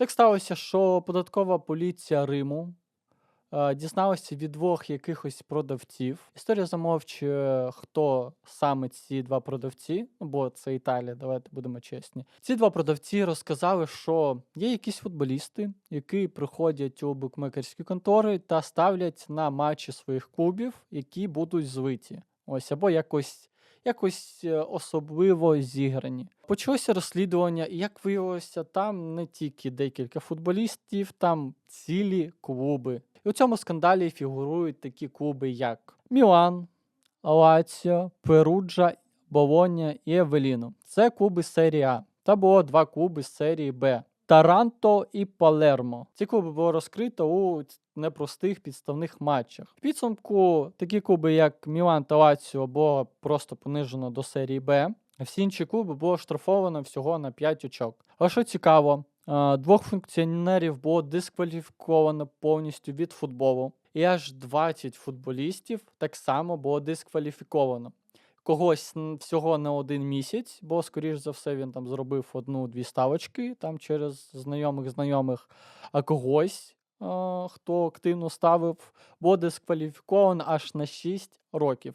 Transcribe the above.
Так сталося, що податкова поліція Риму е, дізналася від двох якихось продавців. Історія замовчує, хто саме ці два продавці, ну, бо це Італія, давайте будемо чесні. Ці два продавці розказали, що є якісь футболісти, які приходять у букмекерські контори та ставлять на матчі своїх клубів, які будуть звиті. Ось або якось якось е, особливо зіграні. Почалося розслідування, і як виявилося, там не тільки декілька футболістів, там цілі клуби. І у цьому скандалі фігурують такі клуби, як Мілан, Лаціо, Перуджа, Болоня і Евеліно. Це клуби серії А. Та було два клуби з серії Б. Таранто і Палермо. Ці клуби було розкрито у непростих підставних матчах. В підсумку такі клуби, як Мілан та Лаціо, було просто понижено до серії Б. а Всі інші клуби було штрафовано всього на 5 очок. Але що цікаво, е, двох функціонерів було дискваліфіковано повністю від футболу, і аж 20 футболістів так само було дискваліфіковано. Когось всього на один місяць, бо, скоріш за все, він там зробив одну-дві ставочки там через знайомих знайомих, а когось, е, хто активно ставив, бо дискваліфіковано аж на 6 років.